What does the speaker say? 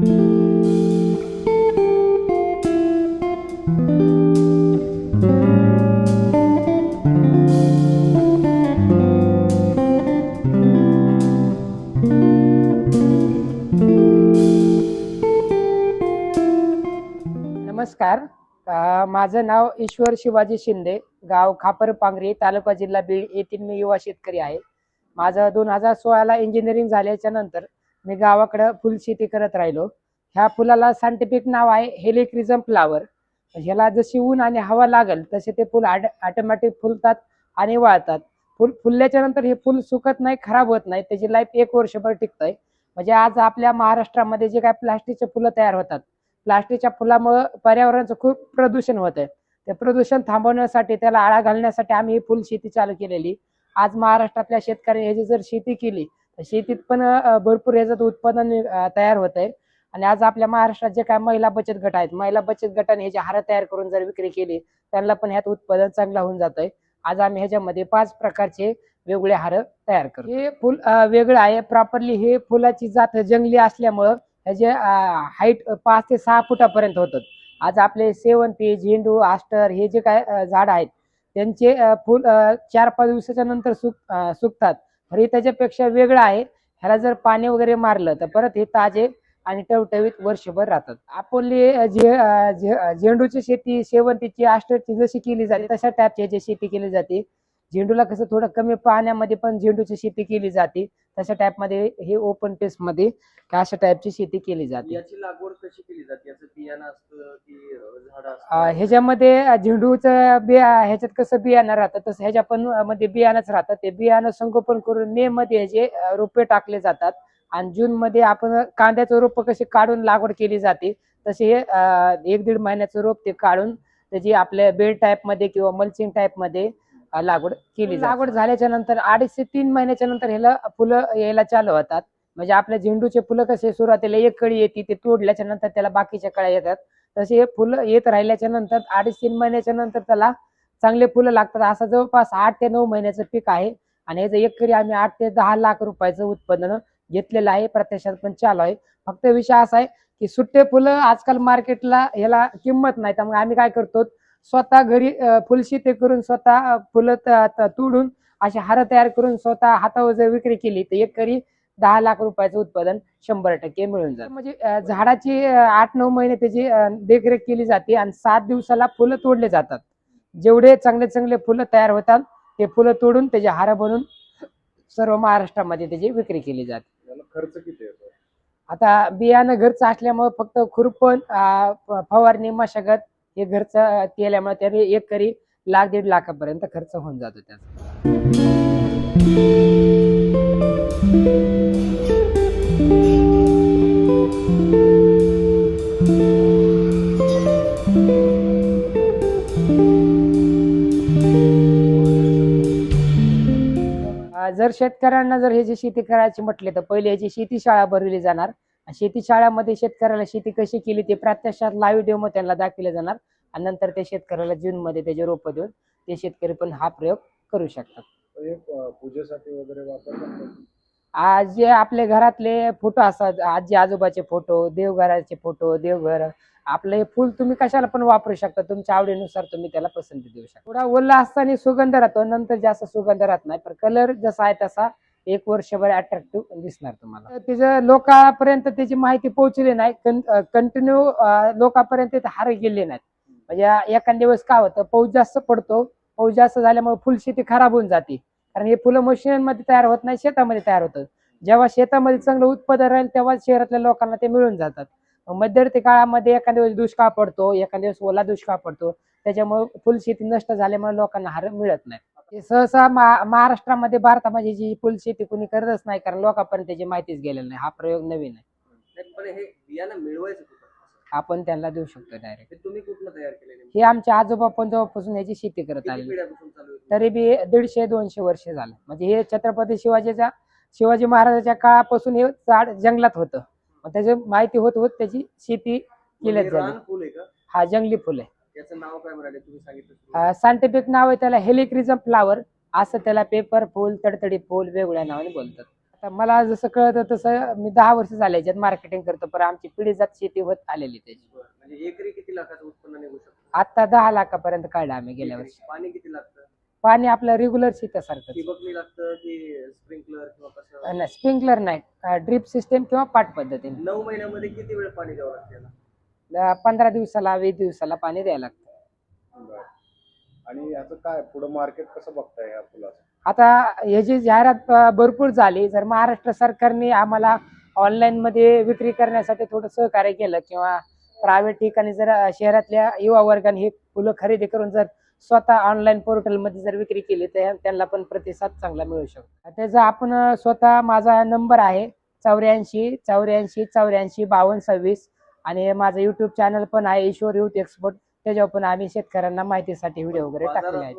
नमस्कार. माझं नाव ईश्वर शिवाजी शिंदे. गाव खापर पांगरी तालुका जिल्हा बीड येथील मी युवा शेतकरी आहे. माझं दोन हजार सोळाला इंजिनिअरिंग झाल्याच्यानंतर मी गावाकडं फुल शेती करत राहिलो. ह्या फुलाला सायंटिफिक नाव आहे हेलिक्रिझम फ्लावर. ह्याला जशी ऊन आणि हवा लागल तसे ते फुल ऑटोमॅटिक फुलतात आणि वाळतात. फुल फुलल्याच्या नंतर हे फुल सुकत नाही खराब होत नाही त्याची लाईफ एक वर्षभर टिकतंय. म्हणजे आज आपल्या महाराष्ट्रामध्ये जे काय प्लास्टिकचे फुलं तयार होतात प्लास्टिकच्या फुलामुळं पर्यावरणाचं खूप प्रदूषण होत आहे ते प्रदूषण थांबवण्यासाठी त्याला आळा घालण्यासाठी आम्ही ही फुल शेती चालू केलेली. आज महाराष्ट्रातल्या शेतकऱ्यांनी ह्याची जर शेती केली शेतीत पण भरपूर ह्याचं उत्पादन तयार होत आहे आणि आज आपल्या महाराष्ट्रात जे काय महिला बचत गट आहेत महिला बचत गटाने ह्याची हार तयार करून जर विक्री केली त्यांना पण ह्यात उत्पादन चांगलं होऊन जात आहे आज आम्ही ह्याच्यामध्ये पाच प्रकारचे वेगवेगळे हार तयार करतो हे फुल वेगळं आहे. प्रॉपरली हे फुलाची जात जंगली असल्यामुळं ह्याचे हाईट पाच ते सहा फुटापर्यंत होतात. आज आपले सेवंती झेंडू आस्टर हे जे काय झाड आहेत त्यांचे फुल चार पाच दिवसाच्या नंतर सुक सुकतात. हे त्याच्यापेक्षा वेगळं आहे. ह्याला जर पाणी वगैरे मारलं तर परत हे ताजे आणि टवटवीत वर्षभर राहतात. आपली जे झे झेंडूची शेती शेवंतीची आस्टरची जशी केली जाते तशा टाईपची शेती केली जाते. झेंडूला कसं थोडं कमी पाण्यामध्ये पण झेंडूची शेती केली जाते. तशा टाईपमध्ये हे ओपनमध्ये अशा टाईपची शेती केली जाते. याची लागवड कशी केली जाते? याचं बियाणं असतं की झाड अं, असतं ह्याच्यामध्ये झेंडूचं बिया ह्याच्यात कसं बियाणं राहतं तसं ह्याच्या पण मध्ये बियाणंच राहतं ते बियाणं संगोपन करून मे मध्ये ह्याचे रोपे टाकले जातात. आणि जून मध्ये आपण कांद्याचं रोप कसे काढून लागवड केली जाते तसे हे एक दीड महिन्याचं रोप ते काढून त्याची आपल्या बेड टाईपमध्ये किंवा मल्चिंग टाईपमध्ये अं, लागवड केली लागवड झाल्याच्यानंतर अडीच ते तीन महिन्याच्या नंतर ह्याला फुलं यायला चालू होतात. म्हणजे आपल्या झेंडूचे फुलं कसे सुरुवातीला एक कळी येते ते तोडल्याच्या नंतर त्याला बाकीच्या कळ्या येतात. तसे हे फुलं येत राहिल्याच्या नंतर अडीच तीन महिन्याच्या नंतर त्याला चांगले फुलं लागतात. असं जवळपास आठ ते नऊ महिन्याचं पीक आहे. आणि याचं एकरी आम्ही आठ ते दहा लाख रुपयाचं उत्पादन घेतलेलं आहे. प्रत्यक्षात पण चालू आहे. फक्त विषय असा आहे की सुट्टे फुलं आजकाल मार्केटला ह्याला किंमत नाही. तर मग आम्ही काय करतो स्वतः घरी फुलशेती करून स्वतः फुलं तोडून असे हार तयार करून स्वतः हातावर जर विक्री केली तर एकरी दहा लाख रुपयाचं उत्पादन शंभर टक्के मिळून जातं. म्हणजे झाडाची आठ नऊ महिने त्याची देखरेख केली जाते आणि सात दिवसाला फुलं तोडले जातात. जेवढे चांगले चांगले फुलं तयार होतात ते फुलं तोडून त्याचे हार बनवून सर्व महाराष्ट्रामध्ये त्याची विक्री केली जाते. खर्च किती आता बियाणं घरचं असल्यामुळे फक्त खुरपण फवारणी मशागत हे घरचं केल्यामुळे त्याने एक करी लाख दीड लाखापर्यंत खर्च होऊन जातो त्याचा. जर शेतकऱ्यांना जर ह्याची शेती करायची म्हटले तर पहिले ह्याची शेती शाळा भरवली जाणार. शेती शाळामध्ये शेतकऱ्याला शेती कशी केली ते प्रत्यक्षात लाईव्ह डेमो त्यांना दाखवले जाणार. आणि नंतर ते शेतकऱ्याला जून मध्ये त्याचे रोप देऊन ते शेतकरी पण हा प्रयोग करू शकतात. पूजेसाठी वगैरे वापरतात आज जे आपले घरातले फोटो असतात आजी आजोबाचे फोटो देवघराचे फोटो देवघर आपलं हे फुल तुम्ही कशाला पण वापरू शकता तुमच्या आवडीनुसार तुम्ही त्याला पसंती देऊ शकता. थोडा ओला असताना सुगंध राहतो नंतर जास्त सुगंध राहत नाही पण कलर जसा आहे तसा एक वर्षभर अट्रॅक्टिव्ह दिसणार तुम्हाला. तिचं लोकांपर्यंत त्याची माहिती पोहोचली नाही. कंटिन्यू लोकांपर्यंत ते हार गेले नाहीत. म्हणजे एखाद्या दिवस काय होतं पाऊस जास्त पडतो. पाऊस जास्त झाल्यामुळे फुलशेती खराब होऊन जाते. कारण हे फुलं मशिनमध्ये तयार होत नाही शेतामध्ये तयार होतं. जेव्हा शेतामध्ये चांगलं उत्पादन राहील तेव्हा शहरातल्या लोकांना ते मिळून जातात. मध्यवर्ती काळामध्ये एखाद्या दिवस दुष्काळ पडतो एखाद्या दिवस ओला दुष्काळ पडतो. त्याच्यामुळे फुलशेती नष्ट झाल्यामुळे लोकांना हार मिळत नाही. सहसा महाराष्ट्रामध्ये भारतामध्ये जी फुलशेती कोणी करतच नाही कारण लोकांपर्यंत त्याची माहितीच गेलेली नाही. हा प्रयोग नवीन आहे. पण हे बियाणं मिळवायचं कुठं? आपण त्यांना देऊ शकतो डायरेक्ट हे तुम्ही कुठनं तयार केलेले हे आमच्या आजोबा पंजोबापासून याची शेती करत किती आले पिढ्यापासून चालू आहे? तरी बी दीडशे दोनशे वर्ष झालं. म्हणजे हे छत्रपती शिवाजीच्या शिवाजी महाराजाच्या काळापासून हे झाड जंगलात होतं. मग त्याची माहिती होत होत त्याची शेती मग केल्यात झाली. रान फुल आहे का? हा जंगली फुल आहे. याचं नाव काय म्हणाले? तुम्ही सांगितलं सायंटिफिक नाव आहे त्याला हेलिक्रिझम फ्लावर असं त्याला पेपर फुल तडतडी फुल वेगवेगळ्या नावाने बोलतात. आता मला जसं कळतं तसं मी दहा वर्ष झाले याच्यात मार्केटिंग करतो पण आमची पिढी जात शेती होत आलेली त्याची. म्हणजे एकरी किती लाखाचं उत्पन्न निघू शकतं? आता दहा लाखापर्यंत काढलं आम्ही गेल्या. वर्षी. पाणी किती लागतं? पाणी आपलं रेग्युलर शेतासारखं ठिबकनी लागतं की स्प्रिंकलर किंवा कसं? स्प्रिंकलर नाही. ड्रिप सिस्टीम किंवा पाट पद्धतीने. नऊ महिन्यामध्ये किती वेळ पाणी द्यावं लागतं याला? पंधरा दिवसाला वीस दिवसाला पाणी द्यायला लागतं. बरं. आणि याचं काय पुढं मार्केट कसं बघताय या फुलाचं आता याची जाहिरात अं, भरपूर झाली. जर महाराष्ट्र सरकारने आम्हाला ऑनलाईन मध्ये विक्री करण्यासाठी थोडं सहकार्य केलं किंवा प्रायव्हेट ठिकाणी जर अं, शहरातल्या युवा वर्गाने हे फुलं खरेदी करून जर स्वतः ऑनलाईन पोर्टलमध्ये जर विक्री केली तर त्यांना पण प्रतिसाद चांगला मिळू शकतो. त्याचा आपण अं, स्वतः माझा नंबर आहे चौऱ्याऐंशी चौऱ्याऐंशी चौऱ्याऐंशी बावन्न सव्वीस आणि माझं युट्यूब चॅनल पण आहे ईश्वर युथ एक्सपोर्ट त्याच्यावर पण आम्ही शेतकऱ्यांना माहितीसाठी व्हिडिओ वगैरे टाकले आहेत.